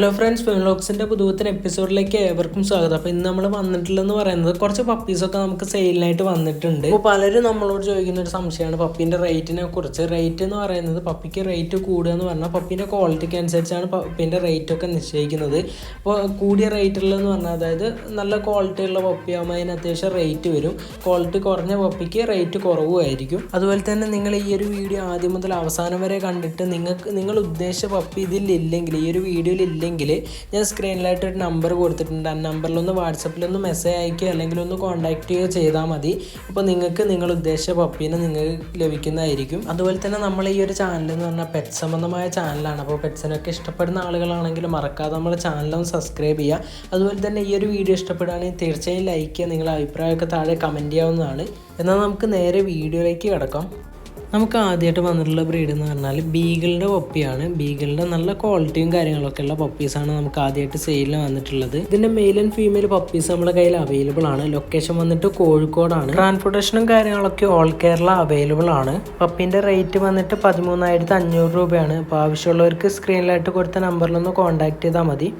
Hello friends ഫിംലോക്സിന്റെ പുതുവത്തിന് എപ്പിസോഡിലേക്ക് ഏവർക്കും സ്വാഗതം. അപ്പോൾ ഇന്ന് നമ്മൾ വന്നിട്ടുള്ളതെന്ന് പറയുന്നത് കുറച്ച് പപ്പീസൊക്കെ നമുക്ക് സെയിലിനായിട്ട് വന്നിട്ടുണ്ട്. അപ്പോൾ പലരും നമ്മളോട് ചോദിക്കുന്ന ഒരു സംശയമാണ്. പപ്പീന്റെ റേറ്റിനെ കുറിച്ച്. റേറ്റ് എന്ന് പറയുന്നത് പപ്പിക്ക് റേറ്റ് കൂടുക എന്ന് പറഞ്ഞാൽ പപ്പീന്റെ ക്വാളിറ്റിക്ക് അനുസരിച്ചാണ് പപ്പീന്റെ റേറ്റ് ഒക്കെ നിശ്ചയിക്കുന്നത്. അപ്പോൾ കൂടിയ റേറ്റുള്ളതെന്ന് പറഞ്ഞാൽ അതായത് നല്ല ക്വാളിറ്റി ഉള്ള പപ്പിയാകുമ്പോൾ അതിന് അത്യാവശ്യം റേറ്റ് വരും. ക്വാളിറ്റി കുറഞ്ഞ പപ്പിക്ക് റേറ്റ് കുറവുമായിരിക്കും. അതുപോലെ തന്നെ നിങ്ങൾ ഈ ഒരു വീഡിയോ ആദ്യം മുതൽ അവസാനം വരെ കണ്ടിട്ട് നിങ്ങൾക്ക് നിങ്ങൾ ഉദ്ദേശിച്ച പപ്പി ഇതിലില്ലെങ്കിൽ ഈ ഒരു വീഡിയോയിൽ ഇല്ലെങ്കിൽ ഞാൻ സ്ക്രീനിലായിട്ട് ഒരു നമ്പർ കൊടുത്തിട്ടുണ്ട്. ആ നമ്പറിലൊന്ന് വാട്സപ്പിലൊന്ന് മെസ്സേജ് അയക്കുക അല്ലെങ്കിൽ ഒന്ന് കോൺടാക്ട് ചെയ്യുകയോ ചെയ്താൽ മതി. അപ്പോൾ നിങ്ങൾക്ക് നിങ്ങൾ ഉദ്ദേശിച്ച പപ്പീനെ നിങ്ങൾക്ക് ലഭിക്കുന്നതായിരിക്കും. അതുപോലെ തന്നെ നമ്മൾ ഈ ഒരു ചാനൽ എന്ന് പറഞ്ഞാൽ പെറ്റ് സംബന്ധമായ ചാനലാണ് അപ്പോൾ പെറ്റ്സിനൊക്കെ ഇഷ്ടപ്പെടുന്ന ആളുകളാണെങ്കിൽ മറക്കാതെ നമ്മുടെ ചാനലൊന്ന് സബ്സ്ക്രൈബ് ചെയ്യുക. അതുപോലെ തന്നെ ഈ ഒരു വീഡിയോ ഇഷ്ടപ്പെടുകയാണെങ്കിൽ തീർച്ചയായും ലൈക്ക് ചെയ്യുക. നിങ്ങളുടെ അഭിപ്രായമൊക്കെ താഴെ കമന്റ് ചെയ്യാവുന്നതാണ്. എന്നാൽ നമുക്ക് നേരെ വീഡിയോയിലേക്ക് കിടക്കാം. നമുക്ക് ആദ്യമായിട്ട് വന്നിട്ടുള്ള ബ്രീഡ് എന്ന് പറഞ്ഞാൽ ബീഗിളിന്റെ പപ്പിയാണ് ബീഗിളിന്റെ നല്ല ക്വാളിറ്റിയും കാര്യങ്ങളൊക്കെ ഉള്ള പപ്പീസാണ് നമുക്ക് ആദ്യമായിട്ട് സെയിലിൽ വന്നിട്ടുള്ളത്. ഇതിന്റെ മെയിൽ ആൻഡ് ഫീമെയിൽ പപ്പീസ് നമ്മുടെ കയ്യിൽ അവൈലബിൾ ആണ്. ലൊക്കേഷൻ വന്നിട്ട് കോഴിക്കോടാണ്. ട്രാൻസ്പോർട്ടേഷനും കാര്യങ്ങളൊക്കെ ഓൾ കേരള അവൈലബിൾ ആണ്. പപ്പീന്റെ റേറ്റ് വന്നിട്ട് പതിമൂന്നായിരത്തി അഞ്ഞൂറ് രൂപയാണ്. അപ്പോൾ ആവശ്യമുള്ളവർക്ക് സ്ക്രീനിലായിട്ട് കൊടുത്ത നമ്പറിലൊന്ന് കോൺടാക്ട് ചെയ്താൽ മതി.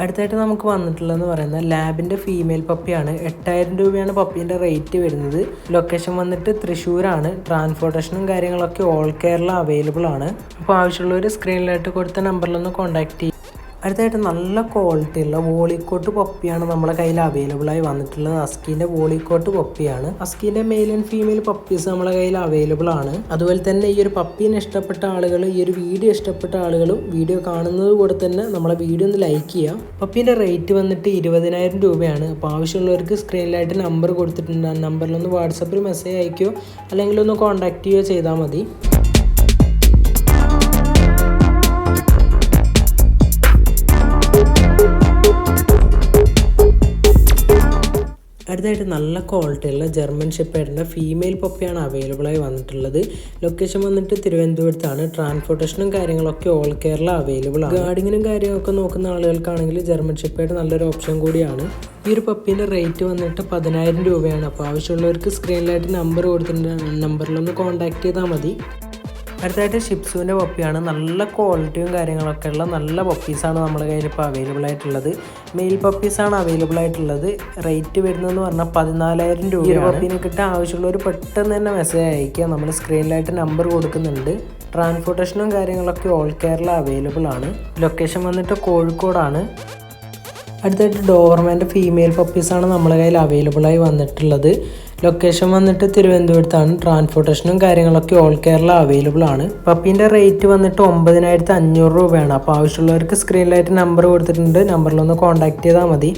അടുത്തായിട്ട് നമുക്ക് വന്നിട്ടുള്ളതെന്ന് പറയുന്നത് ലാബിന്റെ ഫീമെയിൽ പപ്പിയാണ് എട്ടായിരം രൂപയാണ് പപ്പീന്റെ റേറ്റ് വരുന്നത്. ലൊക്കേഷൻ വന്നിട്ട് തൃശ്ശൂരാണ്. ട്രാൻസ്പോർട്ടേഷനും കാര്യങ്ങളൊക്കെ ഓൾ കേരള അവൈലബിൾ ആണ്. അപ്പോൾ ആവശ്യമുള്ളവർ സ്ക്രീനിലായിട്ട് കൊടുത്ത നമ്പറിലൊന്ന് കോൺടാക്ട് ചെയ്യും. അടുത്തായിട്ട് നല്ല ക്വാളിറ്റി ഉള്ള വോളിക്കോട്ട് പപ്പിയാണ് നമ്മുടെ കയ്യിൽ അവൈലബിൾ ആയി വന്നിട്ടുള്ളത്. അസ്കീന്റെ വോളിക്കോട്ട് പപ്പിയാണ്. അസ്കീന്റെ മെയിൽ ആൻഡ് ഫീമെയിൽ പപ്പീസ് നമ്മളെ കയ്യിൽ അവൈലബിൾ ആണ്. അതുപോലെ തന്നെ ഈ ഒരു പപ്പീനെ ഇഷ്ടപ്പെട്ട ആളുകൾ ഈ ഒരു വീഡിയോ ഇഷ്ടപ്പെട്ട ആളുകളും വീഡിയോ കാണുന്നത് കൂടെ തന്നെ നമ്മളെ വീഡിയോ ഒന്ന് ലൈക്ക് ചെയ്യുക. പപ്പീന്റെ റേറ്റ് വന്നിട്ട് ഇരുപതിനായിരം രൂപയാണ്. അപ്പോൾ ആവശ്യമുള്ളവർക്ക് സ്ക്രീനിലായിട്ട് നമ്പർ കൊടുത്തിട്ടുണ്ട്. ആ നമ്പറിലൊന്ന് വാട്സപ്പിൽ മെസ്സേജ് അയക്കുകയോ അല്ലെങ്കിൽ ഒന്ന് കോൺടാക്ട് ചെയ്യുകയോ ചെയ്താൽ മതി. അടുത്തായിട്ട് നല്ല ക്വാളിറ്റിയുള്ള ജർമ്മൻ ഷെപ്പേർഡിന്റെ ഫീമെയിൽ പപ്പിയാണ് അവൈലബിൾ ആയി വന്നിട്ടുള്ളത്. ലൊക്കേഷൻ വന്നിട്ട് തിരുവനന്തപുരത്താണ്. ട്രാൻസ്പോർട്ടേഷനും കാര്യങ്ങളൊക്കെ ഓൾ കേരള അവൈലബിൾ ആണ്. ഗാർഡിങ്ങിനും കാര്യങ്ങളൊക്കെ നോക്കുന്ന ആളുകൾക്കാണെങ്കിൽ ജർമ്മൻ ഷെപ്പേർഡ് നല്ലൊരു ഓപ്ഷൻ കൂടിയാണ്. ഈ ഒരു പപ്പീന്റെ റേറ്റ് വന്നിട്ട് പതിനായിരം രൂപയാണ്. അപ്പോൾ ആവശ്യമുള്ളവർക്ക് സ്ക്രീനിലായിട്ട് നമ്പർ കൊടുത്തിട്ടുണ്ട് നമ്പറിലൊന്ന് കോൺടാക്ട് ചെയ്താൽ മതി. അടുത്തായിട്ട് ഷിപ്സുവിന്റെ പപ്പിയാണ്. നല്ല ക്വാളിറ്റിയും കാര്യങ്ങളൊക്കെ ഉള്ള നല്ല പപ്പീസാണ് നമ്മുടെ കയ്യിൽ ഇപ്പോൾ അവൈലബിൾ ആയിട്ടുള്ളത്. മെയിൽ പപ്പീസാണ് അവൈലബിൾ ആയിട്ടുള്ളത്. റേറ്റ് വരുന്നതെന്ന് പറഞ്ഞാൽ പതിനാലായിരം രൂപ ഒരു പപ്പീനെ കിട്ടാൻ ആവശ്യമുള്ളവർ പെട്ടെന്ന് തന്നെ മെസ്സേജ് അയക്കുക നമ്മൾ സ്ക്രീനിലായിട്ട് നമ്പർ കൊടുക്കുന്നുണ്ട്. ട്രാൻസ്പോർട്ടേഷനും കാര്യങ്ങളൊക്കെ ഓൾ കേരള അവൈലബിൾ ആണ്. ലൊക്കേഷൻ വന്നിട്ട് കോഴിക്കോടാണ്. അടുത്തായിട്ട് ഡോവർമാന്റെ ഫീമെയിൽ പപ്പീസാണ് നമ്മുടെ കയ്യിൽ അവൈലബിളായി വന്നിട്ടുള്ളത്. ലൊക്കേഷൻ വന്നിട്ട് തിരുവനന്തപുരത്താണ്. ട്രാൻസ്പോർട്ടേഷനും കാര്യങ്ങളൊക്കെ ഓൾ കേരള അവൈലബിൾ ആണ്. പപ്പീന്റെ റേറ്റ് വന്നിട്ട് ഒമ്പതിനായിരത്തി അഞ്ഞൂറ് രൂപയാണ്. അപ്പോൾ ആവശ്യമുള്ളവർക്ക് സ്ക്രീനിലായിട്ട് നമ്പർ കൊടുത്തിട്ടുണ്ട്. നമ്പറിലൊന്ന് കോൺടാക്ട് ചെയ്താൽ മതി.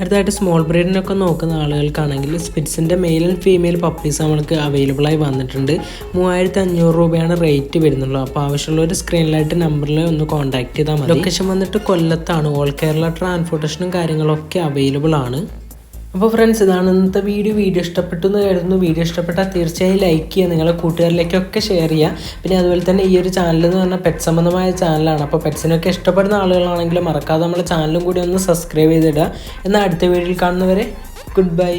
അടുത്തായിട്ട് സ്മോൾ ബ്രീഡിനൊക്കെ നോക്കുന്ന ആളുകൾക്കാണെങ്കിൽ സ്പിറ്റ്സിന്റെ മെയിൽ ആൻഡ് ഫീമെയിൽ പപ്പീസ് നമ്മൾക്ക് അവൈലബിൾ ആയി വന്നിട്ടുണ്ട്. മൂവായിരത്തി അഞ്ഞൂറ് രൂപയാണ് റേറ്റ് വരുന്നുള്ളൂ. അപ്പോൾ ആവശ്യമുള്ള ഒരു സ്ക്രീനിലായിട്ട് നമ്പറിൽ ഒന്ന് കോൺടാക്ട് ചെയ്താൽ മതി. ലൊക്കേഷൻ വന്നിട്ട് കൊല്ലത്താണ്. ഓൾ കേരള ട്രാൻസ്പോർട്ടേഷനും കാര്യങ്ങളൊക്കെ അവൈലബിൾ ആണ്. അപ്പോൾ ഫ്രണ്ട്സ് ഇതാണ് ഇന്നത്തെ വീഡിയോ വീഡിയോ ഇഷ്ടപ്പെട്ടു എന്ന് കരുതുന്നു. വീഡിയോ ഇഷ്ടപ്പെട്ടാൽ തീർച്ചയായും ലൈക്ക് ചെയ്യുക നിങ്ങളുടെ കൂട്ടുകാരിലേക്കൊക്കെ ഷെയർ ചെയ്യുക. പിന്നെ അതുപോലെ തന്നെ ഈ ഒരു ചാനൽ എന്ന് പറഞ്ഞാൽ പെറ്റ് സംബന്ധമായ ചാനലാണ് അപ്പോൾ പെറ്റ്സിനൊക്കെ ഇഷ്ടപ്പെടുന്ന ആളുകളാണെങ്കിൽ മറക്കാതെ നമ്മുടെ ചാനലും കൂടി ഒന്ന് സബ്സ്ക്രൈബ് ചെയ്തിടുക. എന്നാൽ അടുത്ത വീഡിയോയിൽ കാണുന്നവരെ ഗുഡ് ബൈ